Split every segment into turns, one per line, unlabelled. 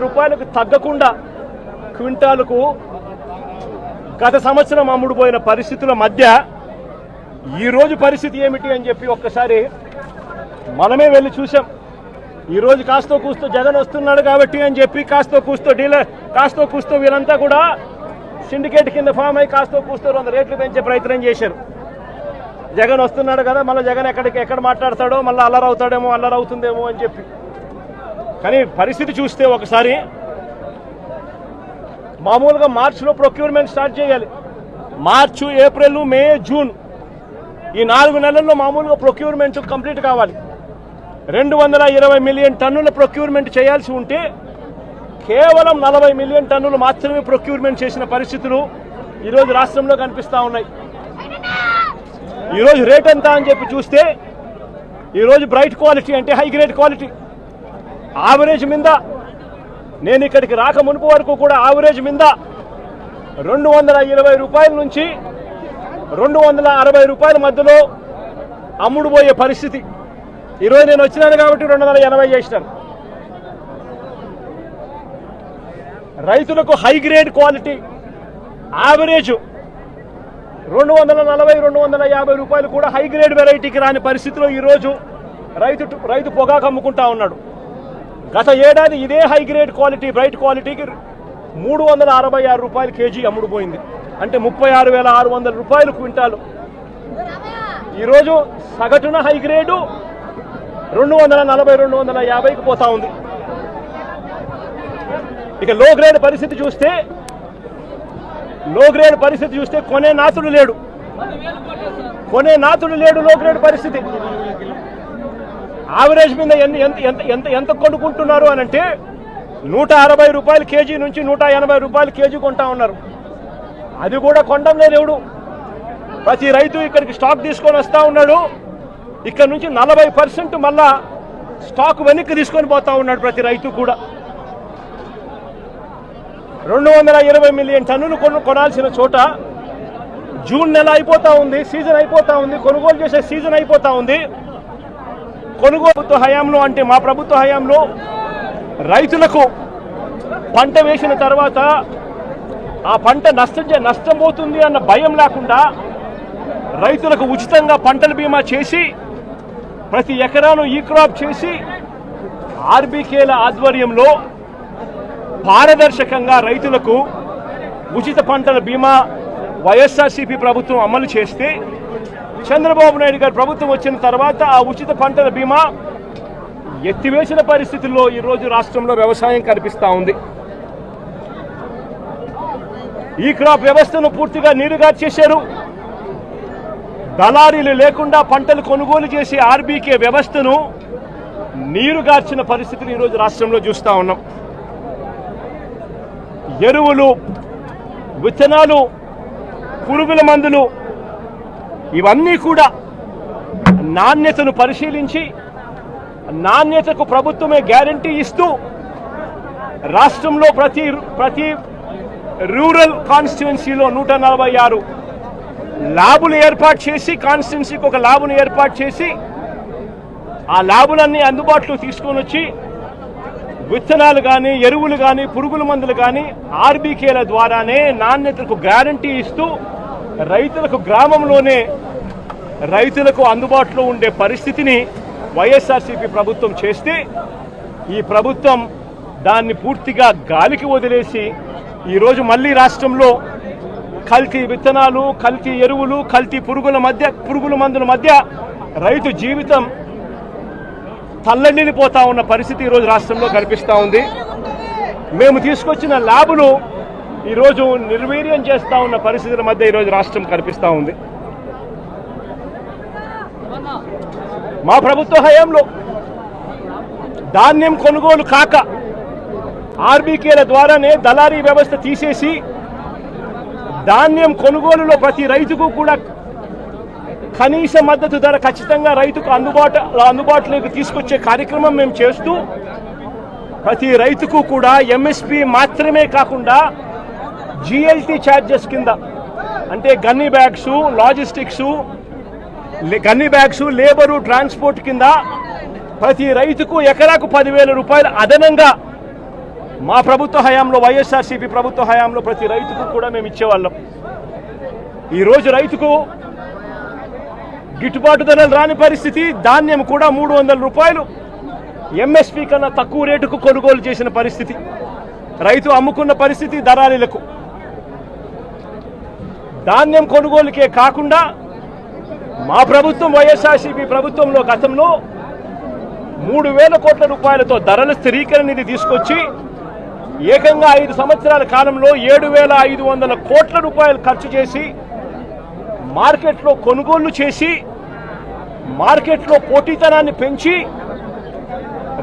రూపాయలకు తగ్గకుండా క్వింటాలకు గత సంవత్సరం అమ్ముడుపోయిన పరిస్థితుల మధ్య ఈ రోజు పరిస్థితి ఏమిటి అని చెప్పి ఒక్కసారి మనమే వెళ్ళి చూసాం ఈ రోజు కాస్తో కూస్తో జగన్ వస్తున్నాడు కాబట్టి అని చెప్పి కాస్తో కూస్తో డీలర్ కాస్తో కూస్తో వీళ్ళంతా కూడా సిండికేట్ కింద ఫామ్ అయి కాస్తో కూస్తో వంద రేట్లు పెంచే ప్రయత్నం చేశారు. జగన్ వస్తున్నాడు కదా మళ్ళీ జగన్ ఎక్కడికి ఎక్కడ మాట్లాడతాడో మళ్ళీ అల్లరవుతాడేమో అల్లరవుతుందేమో అని చెప్పి. కానీ పరిస్థితి చూస్తే ఒకసారి మామూలుగా మార్చిలో ప్రొక్యూర్మెంట్ స్టార్ట్ చేయాలి. మార్చు ఏప్రిల్ మే జూన్ ఈ నాలుగు నెలల్లో మామూలుగా ప్రొక్యూర్మెంట్ కంప్లీట్ కావాలి. రెండు వందల ఇరవై మిలియన్ టన్నుల ప్రొక్యూర్మెంట్ చేయాల్సి ఉంటే కేవలం నలభై మిలియన్ టన్నులు మాత్రమే ప్రొక్యూర్మెంట్ చేసిన పరిస్థితులు ఈరోజు రాష్ట్రంలో కనిపిస్తూ ఉన్నాయి. ఈరోజు రేట్ ఎంత అని చెప్పి చూస్తే ఈరోజు బ్రైట్ క్వాలిటీ అంటే హై గ్రేడ్ క్వాలిటీ ఆవరేజ్ మీద. నేను ఇక్కడికి రాక మునుపు వరకు కూడా ఆవరేజ్ మీద. రెండు వందల ఇరవై రూపాయల నుంచి రెండు వందల అరవై రూపాయల మధ్యలో అమ్ముడు పోయే పరిస్థితి. ఈరోజు నేను వచ్చినాను కాబట్టి రెండు వందల ఎనభై చేసినాను. రైతులకు హై గ్రేడ్ క్వాలిటీ యావరేజ్ రెండు వందల నలభై రెండు వందల యాభై రూపాయలు కూడా హై గ్రేడ్ వెరైటీకి రాని పరిస్థితిలో ఈరోజు రైతు రైతు పొగాకు అమ్ముకుంటా ఉన్నాడు. గత ఏడాది ఇదే హై గ్రేడ్ క్వాలిటీ బ్రైట్ క్వాలిటీకి మూడు వందల అరవై ఆరు రూపాయలు కేజీ అమ్ముడుపోయింది అంటే ముప్పై ఆరు వేల ఆరు వందల రూపాయలు క్వింటాలు. ఈరోజు సగటున హై గ్రేడు రెండు వందల నలభై రెండు వందల యాభైకి పోతా ఉంది. ఇక లో గ్రేడ్ పరిస్థితి చూస్తే లో గ్రేడ్ పరిస్థితి చూస్తే కొనే నాతుడు లేడు. కొనే నాతుడు లేడు లో గ్రేడ్ పరిస్థితి. ఆవరేజ్ మీద ఎన్ని ఎంత ఎంత ఎంత ఎంత కొనుక్కుంటున్నారు అని అంటే నూట అరవై రూపాయలు కేజీ నుంచి నూట ఎనభై రూపాయలు కేజీ కొంటా ఉన్నారు. అది కూడా కొండం లేదు ఎవడు. ప్రతి రైతు ఇక్కడికి స్టాక్ తీసుకొని వస్తూ ఉన్నాడు. ఇక్కడ నుంచి నలభై పర్సెంట్ మళ్ళా స్టాక్ వెనక్కి తీసుకొని పోతా ఉన్నాడు ప్రతి రైతు కూడా. రెండు వందల ఇరవై మిలియన్ టన్నులు కొను కొనాల్సిన చోట జూన్ నెల అయిపోతా ఉంది సీజన్ అయిపోతా ఉంది కొనుగోలు చేసే సీజన్ అయిపోతా ఉంది. కొనుగోలు ప్రభుత్వ హయాంలో అంటే మా ప్రభుత్వ హయాంలో రైతులకు పంట వేసిన తర్వాత ఆ పంట నష్టం చే- నష్టం అన్న భయం లేకుండా రైతులకు ఉచితంగా పంటల బీమా చేసి ప్రతి ఎకరాను ఈ క్రాప్ చేసి ఆర్బీకేల ఆధ్వర్యంలో పారదర్శకంగా రైతులకు ఉచిత పంటల బీమా వైఎస్ఆర్సీపీ ప్రభుత్వం అమలు చేస్తే చంద్రబాబు నాయుడు గారి ప్రభుత్వం వచ్చిన తర్వాత ఆ ఉచిత పంటల బీమా ఎత్తివేసిన పరిస్థితుల్లో ఈరోజు రాష్ట్రంలో వ్యవసాయం కనిపిస్తూ ఉంది. ఈ క్రాప్ వ్యవస్థను పూర్తిగా నీరుగార్చేశారు దళారీలు లేకుండా పంటలు కొనుగోలు చేసే ఆర్బీకే వ్యవస్థను నీరుగార్చిన పరిస్థితిని ఈరోజు రాష్ట్రంలో చూస్తా ఉన్నాం. ఎరువులు విత్తనాలు పురుగుల మందులు ఇవన్నీ కూడా నాణ్యతను పరిశీలించి నాణ్యతకు ప్రభుత్వమే గ్యారంటీ ఇస్తూ రాష్ట్రంలో ప్రతి ప్రతి రూరల్ కాన్స్టిట్యున్సీలో నూట నలభై ఆరు ల్యాబులు ఏర్పాటు చేసి కాన్స్టిట్యున్సీకి ఒక ల్యాబును ఏర్పాటు చేసి ఆ ల్యాబులన్నీ అందుబాటులో తీసుకొని వచ్చి విత్తనాలు కానీ ఎరువులు కానీ పురుగుల మందులు కానీ ఆర్బీకేల ద్వారానే నాణ్యతకు గ్యారంటీ ఇస్తూ రైతులకు గ్రామంలోనే రైతులకు అందుబాటులో ఉండే పరిస్థితిని వైఎస్ఆర్సీపీ ప్రభుత్వం చేస్తే ఈ ప్రభుత్వం దాన్ని పూర్తిగా గాలికి వదిలేసి ఈరోజు మళ్ళీ రాష్ట్రంలో కల్తీ విత్తనాలు కల్తీ ఎరువులు కల్తీ పురుగుల మధ్య పురుగుల మందుల మధ్య రైతు జీవితం తల్లడిల్లిపోతా ఉన్న పరిస్థితి ఈరోజు రాష్ట్రంలో కనిపిస్తూ ఉంది. మేము తీసుకొచ్చిన ల్యాబులు ఈరోజు నిర్వీర్యం చేస్తూ ఉన్న పరిస్థితుల మధ్య ఈరోజు రాష్ట్రం కనిపిస్తూ ఉంది. మా ప్రభుత్వ హయాంలో ధాన్యం కొనుగోలు కాక ఆర్బీకేల ద్వారానే దళారీ వ్యవస్థ తీసేసి ధాన్యం కొనుగోలులో ప్రతి రైతుకు కూడా కనీస మద్దతు ధర ఖచ్చితంగా రైతుకు అందుబాటు అందుబాటులోకి తీసుకొచ్చే కార్యక్రమం మేము చేస్తూ ప్రతి రైతుకు కూడా ఎంఎస్పి మాత్రమే కాకుండా జిఎల్టీ ఛార్జెస్ కింద. అంటే gunny bags logistics gunny bags labour transport కింద ప్రతి రైతుకు ఎకరాకు పదివేల రూపాయలు అదనంగా మా ప్రభుత్వ హయాంలో వైఎస్ఆర్సీపీ ప్రభుత్వ హయాంలో ప్రతి రైతుకు కూడా మేము ఇచ్చేవాళ్ళం. ఈరోజు రైతుకు గిట్టుబాటు ధరలు రాని పరిస్థితి ధాన్యం కూడా మూడు వందల రూపాయలు ఎంఎస్పీ కన్నా తక్కువ రేటుకు కొనుగోలు చేసిన పరిస్థితి. రైతు అమ్ముకున్న పరిస్థితి దళాలీలకు ధాన్యం కొనుగోలుకే కాకుండా మా ప్రభుత్వం వైఎస్ఆర్సీపీ ప్రభుత్వంలో గతంలో మూడు వేల కోట్ల రూపాయలతో ధరల స్థిరీకరణ నిధి తీసుకొచ్చి ఏకంగా ఐదు సంవత్సరాల కాలంలో ఏడు వేల ఐదు వందల కోట్ల రూపాయలు ఖర్చు చేసి మార్కెట్లో కొనుగోళ్ళు చేసి మార్కెట్లో పోటీతనాన్ని పెంచి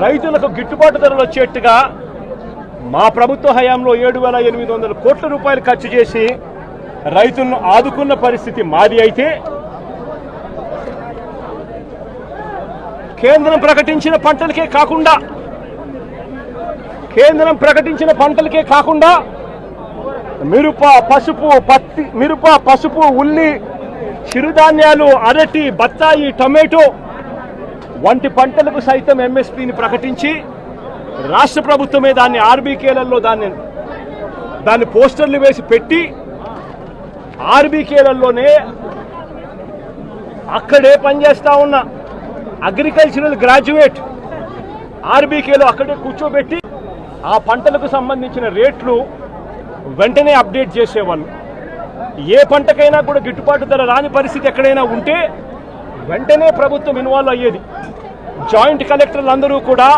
రైతులకు గిట్టుబాటు ధరలు వచ్చేట్టుగా మా ప్రభుత్వ హయాంలో ఏడు వేల ఎనిమిది వందల కోట్ల రూపాయలు ఖర్చు చేసి రైతులను ఆదుకున్న పరిస్థితి మాది అయితే కేంద్రం ప్రకటించిన పంటలకే కాకుండా కేంద్రం ప్రకటించిన పంటలకే కాకుండా మిరప పసుపు పత్తి మిరప పసుపు ఉల్లి చిరుధాన్యాలు అరటి బత్తాయి టమాటో వంటి పంటలకు సైతం ఎంఎస్పిని ప్రకటించి రాష్ట్ర ప్రభుత్వమే దాన్ని ఆర్బీకేలలో దాన్ని దాన్ని పోస్టర్లు వేసి పెట్టి ఆర్బీకేలలోనే అక్కడే పనిచేస్తా ఉన్న అగ్రికల్చరల్ గ్రాడ్యుయేట్ ఆర్బీకేలో అక్కడే కూర్చోబెట్టి ఆ పంటలకు సంబంధించిన రేట్లు వెంటనే అప్డేట్ చేసేవాళ్ళు. ఏ పంటకైనా కూడా గిట్టుబాటు ధర రాని పరిస్థితి ఎక్కడైనా ఉంటే వెంటనే ప్రభుత్వం ఇన్వాల్వ్ అయ్యేది. జాయింట్ కలెక్టర్లు అందరూ కూడా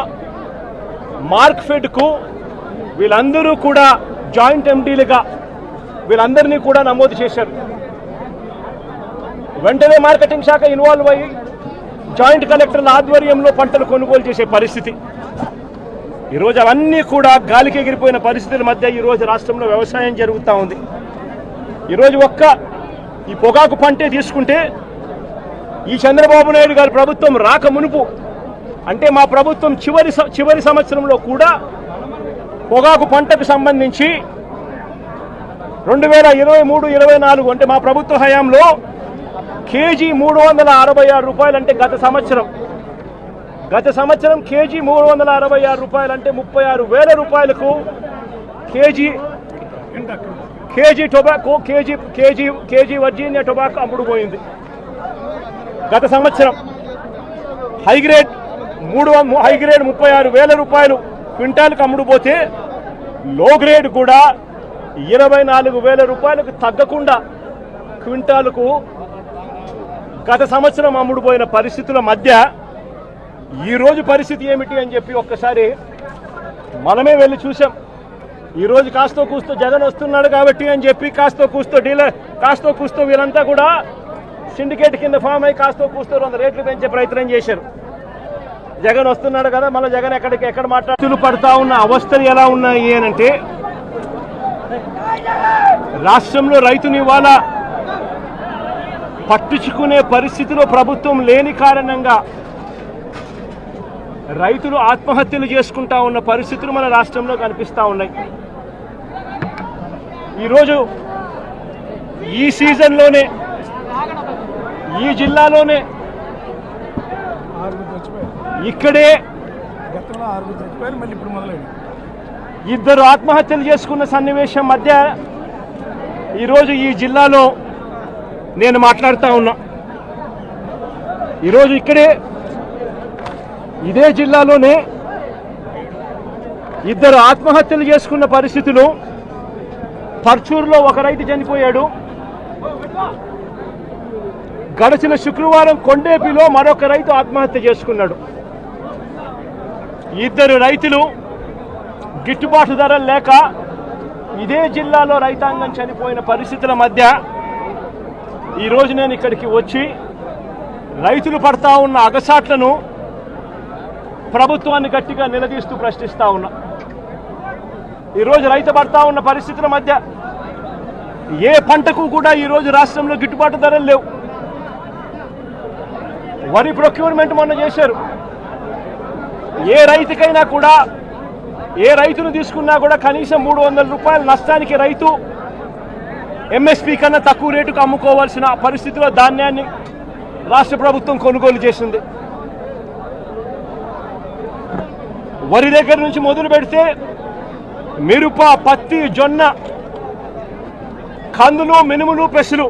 మార్క్ ఫెడ్కు వీళ్ళందరూ కూడా జాయింట్ ఎండీలుగా వీళ్ళందరినీ కూడా నమోదు చేశారు. వెంటనే మార్కెటింగ్ శాఖ ఇన్వాల్వ్ అయ్యి జాయింట్ కలెక్టర్ల ఆధ్వర్యంలో పంటలు కొనుగోలు చేసే పరిస్థితి. ఈరోజు అవన్నీ కూడా గాలికి ఎగిరిపోయిన పరిస్థితుల మధ్య ఈరోజు రాష్ట్రంలో వ్యవసాయం జరుగుతూ ఉంది. ఈరోజు ఒక్క ఈ పొగాకు పంటే తీసుకుంటే ఈ చంద్రబాబు నాయుడు గారి ప్రభుత్వం రాక మునుపు అంటే మా ప్రభుత్వం చివరి చివరి సంవత్సరంలో కూడా పొగాకు పంటకు సంబంధించి రెండు వేల ఇరవై మూడు ఇరవై నాలుగు అంటే మా ప్రభుత్వ హయాంలో కేజీ మూడు వందల అరవై ఆరు రూపాయలు అంటే గత సంవత్సరం. గత సంవత్సరం కేజీ మూడు వందల అరవై ఆరు రూపాయలు అంటే ముప్పై ఆరు వేల రూపాయలకు KG KG tobacco KG KG KG Virginia tobacco అమ్ముడు పోయింది. గత సంవత్సరం హై గ్రేడ్ మూడు హైగ్రేడ్ హై గ్రేడ్ ముప్పై ఆరు వేల రూపాయలు క్వింటాల్కి అమ్ముడు పోతే లో గ్రేడ్ కూడా ఇరవై నాలుగు వేల రూపాయలకు తగ్గకుండా క్వింటాలకు గత సంవత్సరం అమ్ముడుపోయిన పరిస్థితుల మధ్య ఈరోజు పరిస్థితి ఏమిటి అని చెప్పి ఒక్కసారి మనమే వెళ్ళి చూసాం ఈరోజు కాస్తో కూస్తో జగన్ వస్తున్నాడు కాబట్టి అని చెప్పి కాస్తో కూస్తో డీలర్ కాస్తో కూస్తో వీళ్ళంతా కూడా సిండికేట్ కింద ఫామ్ అయ్యి కాస్తో కూస్తో వంద రేట్లు పెంచే ప్రయత్నం చేశారు. జగన్ వస్తున్నాడు కదా మళ్ళీ జగన్ ఎక్కడికి ఎక్కడ మాట్లాడుతులు పడతా ఉన్న అవస్థలు ఎలా ఉన్నాయి అని అంటే రాష్ట్రంలో రైతుని ఇవాళ పట్టించుకునే పరిస్థితిలో ప్రభుత్వం లేని కారణంగా రైతులు ఆత్మహత్యలు చేసుకుంటా ఉన్న పరిస్థితులు మన రాష్ట్రంలో కనిపిస్తా ఉన్నాయి. ఈరోజు ఈ సీజన్లోనే ఈ జిల్లాలోనే ఇక్కడే
గతంలో ఆరుగురు చచ్చిపోయారు మళ్ళీ ఇప్పుడు మొదలైంది
ఇద్దరు ఆత్మహత్యలు చేసుకున్న సన్నివేశం మధ్య ఈరోజు ఈ జిల్లాలో నేను మాట్లాడుతూ ఉన్నా. ఈరోజు ఇక్కడే ఇదే జిల్లాలోనే ఇద్దరు ఆత్మహత్యలు చేసుకున్న పరిస్థితులు. పర్చూరులో ఒక రైతు చనిపోయాడు. గడిచిన శుక్రవారం కొండేపిలో మరొక రైతు ఆత్మహత్య చేసుకున్నాడు. ఇద్దరు రైతులు గిట్టుబాటు ధరలు లేక ఇదే జిల్లాలో రైతాంగం చనిపోయిన పరిస్థితుల మధ్య ఈరోజు నేను ఇక్కడికి వచ్చి రైతులు పడతా ఉన్న అగసాట్లను ప్రభుత్వాన్ని గట్టిగా నిలదీస్తూ ప్రశ్నిస్తా ఉన్నా. ఈరోజు రైతు పడతా ఉన్న పరిస్థితుల మధ్య ఏ పంటకు కూడా ఈరోజు రాష్ట్రంలో గిట్టుబాటు ధరలు లేవు. వరి ప్రొక్యూర్మెంట్ మొన్న చేశారు. ఏ రైతుకైనా కూడా ఏ రైతును తీసుకున్నా కూడా కనీసం మూడు వందల రూపాయల నష్టానికి రైతు ఎంఎస్పి కన్నా తక్కువ రేటుకు అమ్ముకోవాల్సిన పరిస్థితిలో ధాన్యాన్ని రాష్ట్ర ప్రభుత్వం కొనుగోలు చేసింది. వరి దగ్గర నుంచి మొదలు పెడితే మిరప పత్తి జొన్న కందులు మినుములు పెసులు